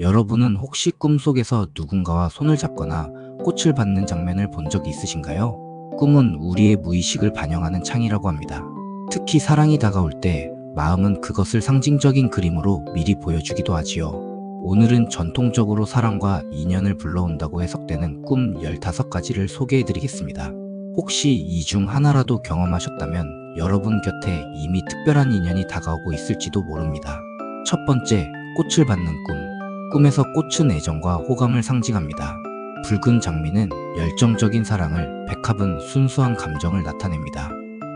여러분은 혹시 꿈속에서 누군가와 손을 잡거나 꽃을 받는 장면을 본 적이 있으신가요? 꿈은 우리의 무의식을 반영하는 창이라고 합니다. 특히 사랑이 다가올 때 마음은 그것을 상징적인 그림으로 미리 보여주기도 하지요. 오늘은 전통적으로 사랑과 인연을 불러온다고 해석되는 꿈 15가지를 소개해 드리겠습니다. 혹시 이 중 하나라도 경험하셨다면 여러분 곁에 이미 특별한 인연이 다가오고 있을지도 모릅니다. 첫 번째, 꽃을 받는 꿈. 꿈에서 꽃은 애정과 호감을 상징합니다. 붉은 장미는 열정적인 사랑을, 백합은 순수한 감정을 나타냅니다.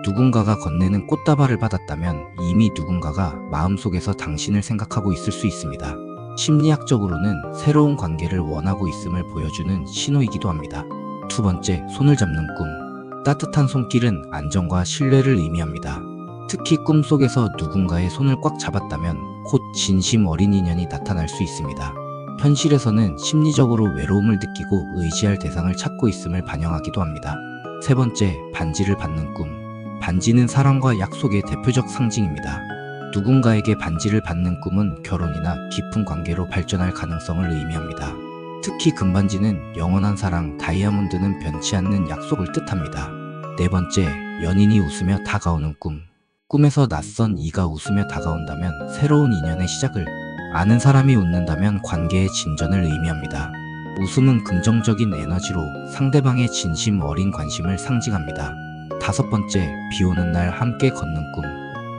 누군가가 건네는 꽃다발을 받았다면 이미 누군가가 마음속에서 당신을 생각하고 있을 수 있습니다. 심리학적으로는 새로운 관계를 원하고 있음을 보여주는 신호이기도 합니다. 두 번째, 손을 잡는 꿈. 따뜻한 손길은 안정과 신뢰를 의미합니다. 특히 꿈속에서 누군가의 손을 꽉 잡았다면 곧 진심 어린 인연이 나타날 수 있습니다. 현실에서는 심리적으로 외로움을 느끼고 의지할 대상을 찾고 있음을 반영하기도 합니다. 세 번째, 반지를 받는 꿈. 반지는 사랑과 약속의 대표적 상징입니다. 누군가에게 반지를 받는 꿈은 결혼이나 깊은 관계로 발전할 가능성을 의미합니다. 특히 금반지는 영원한 사랑, 다이아몬드는 변치 않는 약속을 뜻합니다. 네 번째, 연인이 웃으며 다가오는 꿈. 꿈에서 낯선 이가 웃으며 다가온다면 새로운 인연의 시작을, 아는 사람이 웃는다면 관계의 진전을 의미합니다. 웃음은 긍정적인 에너지로 상대방의 진심 어린 관심을 상징합니다. 다섯 번째, 비 오는 날 함께 걷는 꿈.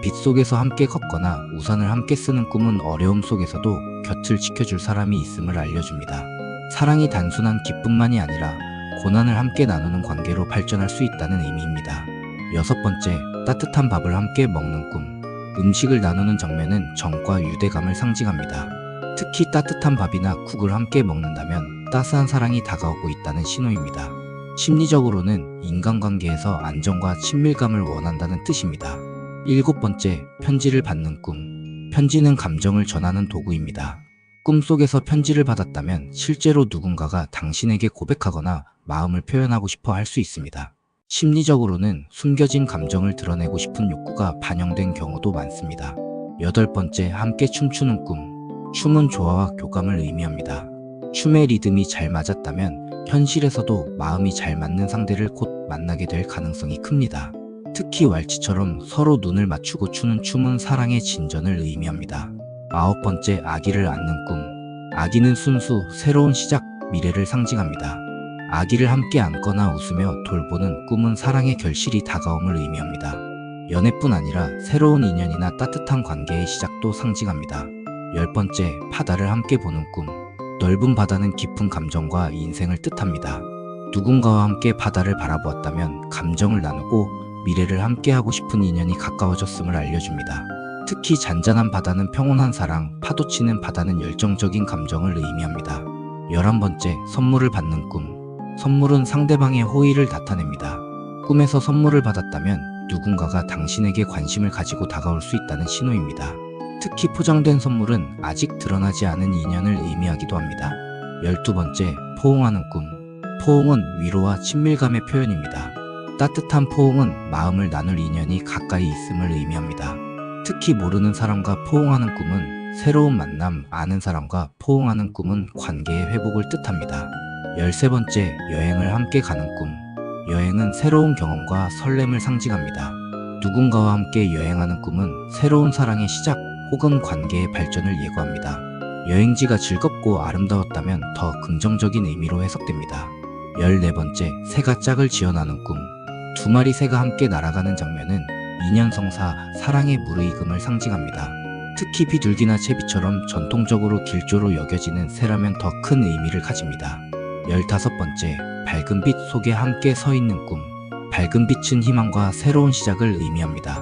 빛 속에서 함께 걷거나 우산을 함께 쓰는 꿈은 어려움 속에서도 곁을 지켜줄 사람이 있음을 알려줍니다. 사랑이 단순한 기쁨만이 아니라 고난을 함께 나누는 관계로 발전할 수 있다는 의미입니다. 여섯 번째, 따뜻한 밥을 함께 먹는 꿈. 음식을 나누는 장면은 정과 유대감을 상징합니다. 특히 따뜻한 밥이나 국을 함께 먹는다면 따스한 사랑이 다가오고 있다는 신호입니다. 심리적으로는 인간관계에서 안정과 친밀감을 원한다는 뜻입니다. 일곱 번째, 편지를 받는 꿈. 편지는 감정을 전하는 도구입니다. 꿈속에서 편지를 받았다면 실제로 누군가가 당신에게 고백하거나 마음을 표현하고 싶어 할 수 있습니다. 심리적으로는 숨겨진 감정을 드러내고 싶은 욕구가 반영된 경우도 많습니다. 여덟 번째, 함께 춤추는 꿈. 춤은 조화와 교감을 의미합니다. 춤의 리듬이 잘 맞았다면 현실에서도 마음이 잘 맞는 상대를 곧 만나게 될 가능성이 큽니다. 특히 왈츠처럼 서로 눈을 맞추고 추는 춤은 사랑의 진전을 의미합니다. 아홉 번째, 아기를 안는 꿈. 아기는 순수, 새로운 시작, 미래를 상징합니다. 아기를 함께 안거나 웃으며 돌보는 꿈은 사랑의 결실이 다가옴을 의미합니다. 연애뿐 아니라 새로운 인연이나 따뜻한 관계의 시작도 상징합니다. 열 번째, 바다를 함께 보는 꿈. 넓은 바다는 깊은 감정과 인생을 뜻합니다. 누군가와 함께 바다를 바라보았다면 감정을 나누고 미래를 함께하고 싶은 인연이 가까워졌음을 알려줍니다. 특히 잔잔한 바다는 평온한 사랑, 파도치는 바다는 열정적인 감정을 의미합니다. 11번째, 선물을 받는 꿈. 선물은 상대방의 호의를 나타냅니다. 꿈에서 선물을 받았다면 누군가가 당신에게 관심을 가지고 다가올 수 있다는 신호입니다. 특히 포장된 선물은 아직 드러나지 않은 인연을 의미하기도 합니다. 12번째, 포옹하는 꿈. 포옹은 위로와 친밀감의 표현입니다. 따뜻한 포옹은 마음을 나눌 인연이 가까이 있음을 의미합니다. 특히 모르는 사람과 포옹하는 꿈은 새로운 만남, 아는 사람과 포옹하는 꿈은 관계의 회복을 뜻합니다. 13번째, 여행을 함께 가는 꿈. 여행은 새로운 경험과 설렘을 상징합니다. 누군가와 함께 여행하는 꿈은 새로운 사랑의 시작 혹은 관계의 발전을 예고합니다. 여행지가 즐겁고 아름다웠다면 더 긍정적인 의미로 해석됩니다. 14번째, 새가 짝을 지어 나는 꿈. 두 마리 새가 함께 날아가는 장면은 인연성사, 사랑의 무르익음을 상징합니다. 특히 비둘기나 채비처럼 전통적으로 길조로 여겨지는 새라면 더 큰 의미를 가집니다. 15번째, 밝은 빛 속에 함께 서 있는 꿈. 밝은 빛은 희망과 새로운 시작을 의미합니다.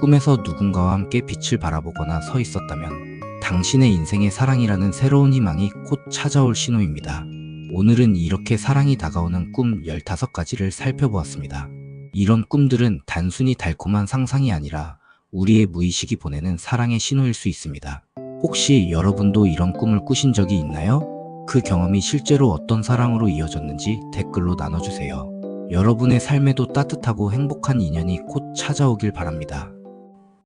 꿈에서 누군가와 함께 빛을 바라보거나 서 있었다면 당신의 인생의 사랑이라는 새로운 희망이 곧 찾아올 신호입니다. 오늘은 이렇게 사랑이 다가오는 꿈 15가지를 살펴보았습니다. 이런 꿈들은 단순히 달콤한 상상이 아니라 우리의 무의식이 보내는 사랑의 신호일 수 있습니다. 혹시 여러분도 이런 꿈을 꾸신 적이 있나요? 그 경험이 실제로 어떤 사랑으로 이어졌는지 댓글로 나눠주세요. 여러분의 삶에도 따뜻하고 행복한 인연이 곧 찾아오길 바랍니다.